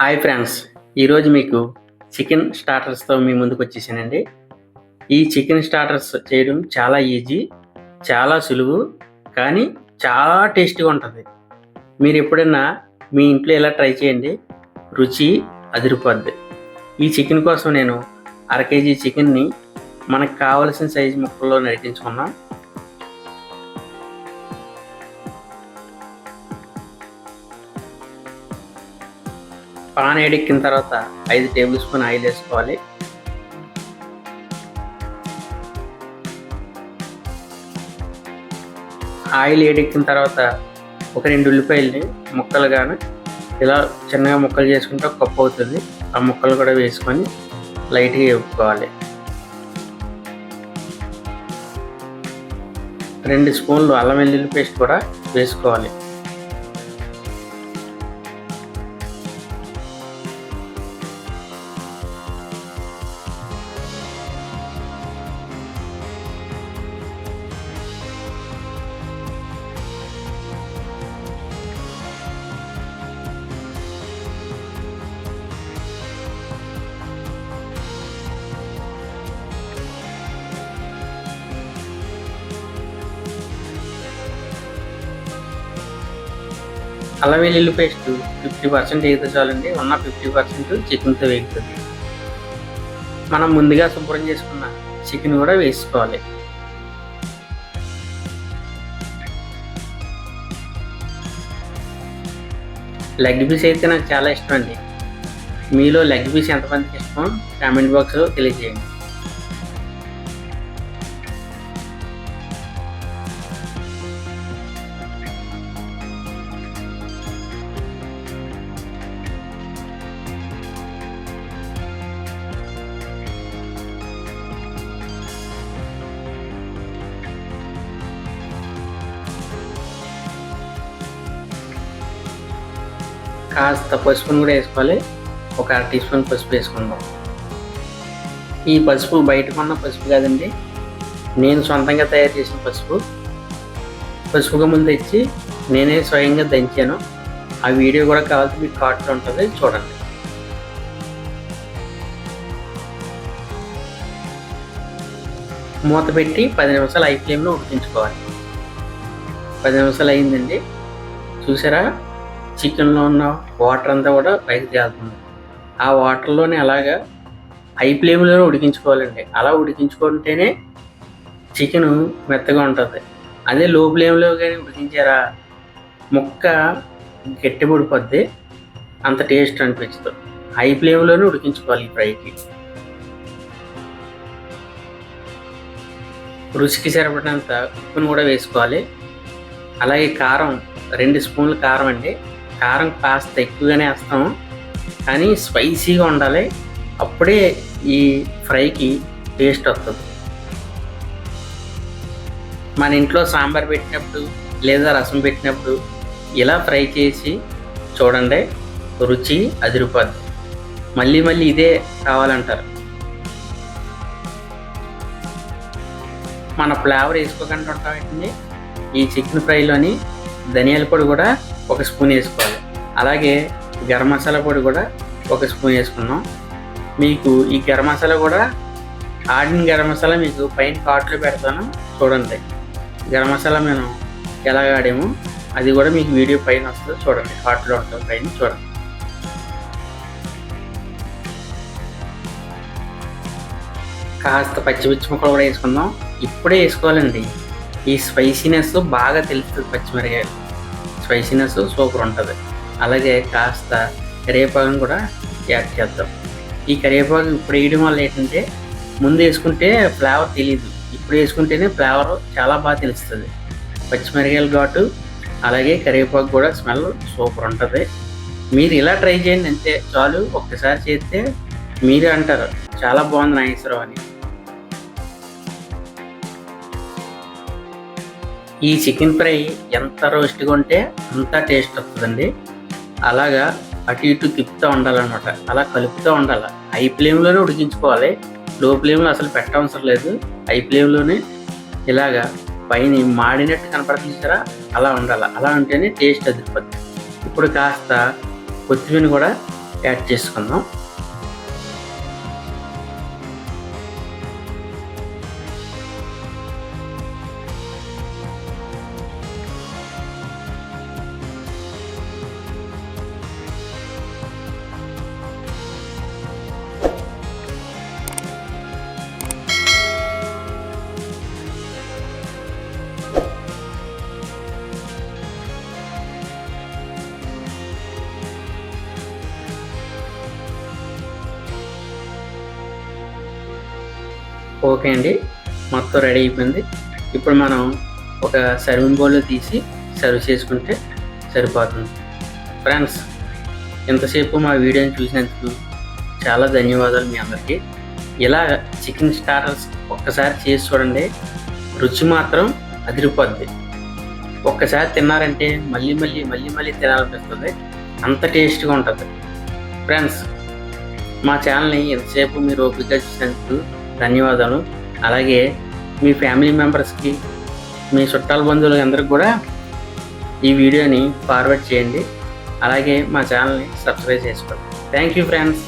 Hi friends ఈరోజు మీకు chicken స్టార్టర్స్తో మీ ముందుకు వచ్చేసానండి. ఈ చికెన్ స్టార్టర్స్ చేయడం చాలా ఈజీ చాలా సులువు కానీ చాలా టేస్టీగా ఉంటుంది. మీరు ఎప్పుడైనా మీ ఇంట్లో ఇలా ట్రై చేయండి రుచి అదిరిపోద్ది. ఈ చికెన్ కోసం నేను అర కేజీ చికెన్ని మనకు కావలసిన సైజు ముక్కల్లో నడిపించుకున్నాం పాన్ ఎడెక్కిన తర్వాత ఐదు టేబుల్ స్పూన్ ఆయిల్ వేసుకోవాలి. ఆయిల్ ఏడెక్కిన తర్వాత ఒక రెండు ఉల్లిపాయలని ముక్కలుగాను ఇలా చిన్నగా ముక్కలు చేసుకుంటే ఒక కప్పు అవుతుంది. ఆ ముక్కలు కూడా వేసుకొని లైట్గా వేపుకోవాలి. రెండు స్పూన్లు అల్లం వెల్లుల్లి పేస్ట్ కూడా వేసుకోవాలి. అల్లం వెల్లుల్లి పేస్ట్ ఫిఫ్టీ పర్సెంట్ వేగితే చాలండి ఉన్న ఫిఫ్టీ పర్సెంట్ చికెన్తో వేగుతుంది. మనం ముందుగా శుభ్రం చేసుకున్న చికెన్ కూడా వేసుకోవాలి. లెగ్ పీస్ అయితే నాకు చాలా ఇష్టం అండి మీలో లెగ్ పీస్ ఎంతమందికి ఇష్టం? కామెంట్ బాక్స్లో తెలియజేయండి. కాస్త పసుపును కూడా వేసుకోవాలి. ఒక అర టీ స్పూన్ పసుపు వేసుకుందాం. ఈ పసుపు బయట కొన్న పసుపు కాదండి. నేను సొంతంగా తయారు చేసిన పసుపు. పసుపు గమ్ములు తెచ్చి నేనే స్వయంగా దంచాను. ఆ వీడియో కూడా కావాల్సి మీకు కార్ట్లో ఉంటుంది. చూడండి. మూత పెట్టి పది నిమిషాలు ఐ ఫ్లేమ్లో ఉడికించుకోవాలి. పది నిమిషాలు అయిందండి. చూసారా? చికెన్లో ఉన్న వాటర్ అంతా కూడా పైకి తేలుతుంది. ఆ వాటర్లోనే అలాగా హై ఫ్లేమ్లో ఉడికించుకోవాలండి. అలా ఉడికించుకుంటేనే చికెన్ మెత్తగా ఉంటుంది. అదే లో ఫ్లేమ్లో కానీ ఉడికించారా? ముక్క గట్టి పడిపోద్ది. అంత టేస్ట్ అనిపించదు. హై ఫ్లేమ్లోనే ఉడికించుకోవాలి ఫ్రైకి. రుచికి సరిపడినంత ఉప్పును కూడా వేసుకోవాలి. అలాగే కారం రెండు స్పూన్లు కారం అండి. కారం కాస్త ఎక్కువగానే వేస్తాం కానీ స్పైసీగా ఉండాలి. అప్పుడే ఈ ఫ్రైకి టేస్ట్ వస్తుంది. మన ఇంట్లో సాంబార్ పెట్టినప్పుడు లేదా రసం పెట్టినప్పుడు ఇలా ఫ్రై చేసి చూడండి రుచి అదిరిపోద్ది. మళ్ళీ మళ్ళీ ఇదే కావాలంటారు. మన ఫ్లేవర్ వేసుకోకుండా ఉంటామండి ఈ చికెన్ ఫ్రైలోని ధనియాల పొడి కూడా ఒక స్పూన్ వేసుకోవాలి. అలాగే గరం మసాలా పొడి కూడా ఒక స్పూన్ వేసుకున్నాం. మీకు ఈ గరం మసాలా కూడా ఆడిన గరం మసాలా మీకు పైన కాట్లో పెడతాను. చూడండి. గరం మసాలా మేము ఎలా ఆడాము అది కూడా మీకు వీడియో పైన వస్తుంది. చూడండి. కాట్లో ఉంటుంది పైన. చూడండి. కాస్త పచ్చిమిర్చి ముక్కలు కూడా వేసుకుందాం. ఇప్పుడే వేసుకోవాలండి. ఈ స్పైసీనెస్ బాగా తెలుస్తుంది పచ్చిమిరకాయలు. స్పైసీనెస్ సూపర్ ఉంటుంది. అలాగే కాస్త కరివేపాకును కూడా యాడ్ చేద్దాం. ఈ కరివేపాకు ఇప్పుడు వేయడం వల్ల ఏంటంటే ముందు వేసుకుంటే ఫ్లేవర్ తెలియదు ఇప్పుడు వేసుకుంటేనే ఫ్లేవర్ చాలా బాగా తెలుస్తుంది. పచ్చిమిరకాయలు ఘాటు అలాగే కరివేపాకు కూడా స్మెల్ సూపర్ ఉంటుంది. మీరు ఇలా ట్రై చేయండి అంతే చాలు. ఒక్కసారి చేస్తే మీరే అంటారు చాలా బాగుంది నాగేశ్వరం అని. ఈ చికెన్ ఫ్రై ఎంత రోస్ట్గా ఉంటే అంత టేస్ట్ వస్తుందండి. అలాగా అటు ఇటు తిప్పుతూ ఉండాలన్నమాట. అలా కలుపుతూ ఉండాలి. హై ఫ్లేమ్లోనే ఉడికించుకోవాలి. లో ఫ్లేమ్లో అసలు పెట్టవసరం లేదు. హై ఫ్లేమ్లోనే ఇలాగా పైన మాడినట్టు కనపడుతుంది అలా ఉండాలి. అలా ఉంటేనే టేస్ట్ అదిరిపోద్ది ఇప్పుడు కాస్త కొత్తిమీర కూడా యాడ్ చేసుకుందాం. ఓకే అండి. మొత్తం రెడీ అయిపోయింది. ఇప్పుడు మనం ఒక సర్వింగ్ బౌల్లో తీసి సర్వ్ చేసుకుంటే సరిపోతుంది. ఫ్రెండ్స్ ఇంతసేపు మా వీడియోని చూసినందుకు చాలా ధన్యవాదాలు మీ అందరికీ. ఇలా చికెన్ స్టార్టర్స్ ఒక్కసారి చేసి చూడండి. రుచి మాత్రం అదిరిపోద్ది. ఒక్కసారి తిన్నారంటే మళ్ళీ మళ్ళీ మళ్ళీ మళ్ళీ తినాలనిపిస్తుంది. అంత టేస్ట్గా ఉంటుంది. ఫ్రెండ్స్ మా ఛానల్ని ఎంతసేపు మీరు ఓపికగా చూసినందుకు ధన్యవాదాలు. అలాగే మీ ఫ్యామిలీ మెంబర్స్కి మీ చుట్టాల బంధువులు అందరికి కూడా ఈ వీడియోని ఫార్వర్డ్ చేయండి. అలాగే మా ఛానల్ని సబ్స్క్రైబ్ చేసుకోండి. Thank you friends.